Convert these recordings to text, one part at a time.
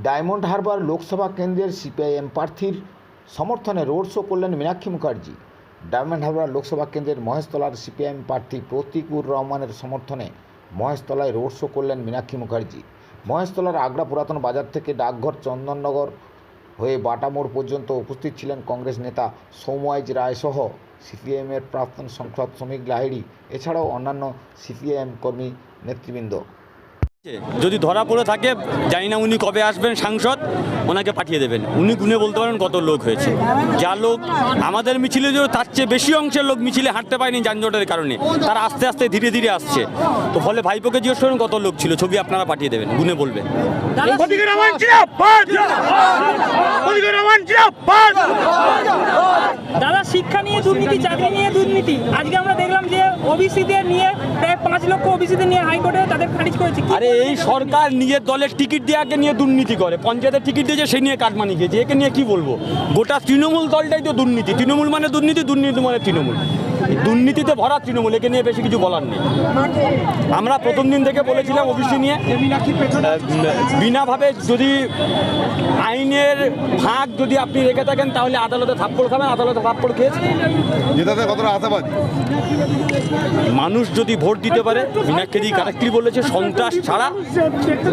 Diamond Harbour Lok Sabha কেন্দ্রের CPIM প্রার্থীর সমর্থনে রোড শো করলেন মীনাক্ষী মুখার্জি। ডায়মন্ড হারবার লোকসভা কেন্দ্রের মহেশতলার সিপিআইএম প্রার্থী প্রতীকুর রহমানের সমর্থনে মহেশতলায় রোড শো করলেন মীনাক্ষী মুখার্জি। মহেশতলার আগ্রা পুরাতন বাজার থেকে ডাকঘর চন্দননগর হয়ে বাটা মোড় পর্যন্ত উপস্থিত ছিলেন কংগ্রেস নেতা সৌময়াজ রায় সহ সিপিআইএমের প্রাক্তন সংসদ শ্রমিক লাহিড়ি, এছাড়াও অন্যান্য সিপিআইএম কর্মী নেতৃবৃন্দ। যদি ধরা পড়ে থাকে, জানি না উনি কবে আসবেন সাংসদ, ওনাকে পাঠিয়ে দেবেন। উনি গুনে বলতে পারেন কত লোক হয়েছে। যা লোক আমাদের মিছিলে যে তার চেয়ে বেশি অংশের লোক মিছিলে হাঁটতে পারেনি যানজটের কারণে, তারা আস্তে আস্তে ধীরে ধীরে আসছে। তো ফলে ভাইপোকে জিজ্ঞেস করুন কত লোক ছিল, ছবি আপনারা পাঠিয়ে দেবেন, গুনে বলবেন। দাদা শিক্ষা নিয়ে দুর্নীতি চাকরি নিয়ে দুর্নীতি। আজকে আমরা দেখলাম যে ওবিসিদের নিয়ে প্রায় পাঁচ লক্ষ ওবিসিদের নিয়ে হাইকোর্টে তাদের খারিজ করেছে। আরে এই সরকার নিজের দলের টিকিট দেওয়াকে নিয়ে দুর্নীতি করে। পঞ্চায়েতের টিকিট দিয়েছে সেই নিয়ে কাটমানি খেয়েছে। একে নিয়ে কি বলব? গোটা তৃণমূল দলটাই তো দুর্নীতি। তৃণমূল মানে দুর্নীতি দুর্নীতি মানে তৃণমূল। দুর্নীতিতে ভরা তৃণমূল একে নিয়ে বেশি কিছু বলার নেই। আমরা প্রথম দিন থেকে বলেছিলাম ওবিসি নিয়ে বিনাভাবে যদি আইনের ভাগ যদি আপনি রেখে থাকেন তাহলে আদালতে থাপ্পড় খাবেন আদালতে থাপ্পড় খেয়েছে জেতাতে কতটা আশাবাদ? মানুষ যদি ভোট দিতে পারে মীনাক্ষী কারেক্টলি বলেছে সন্ত্রাস ছাড়া।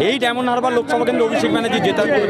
এই ডায়মন্ড হারবার লোকসভা কেন্দ্রে অভিষেক ব্যানার্জি জেতার কোনো।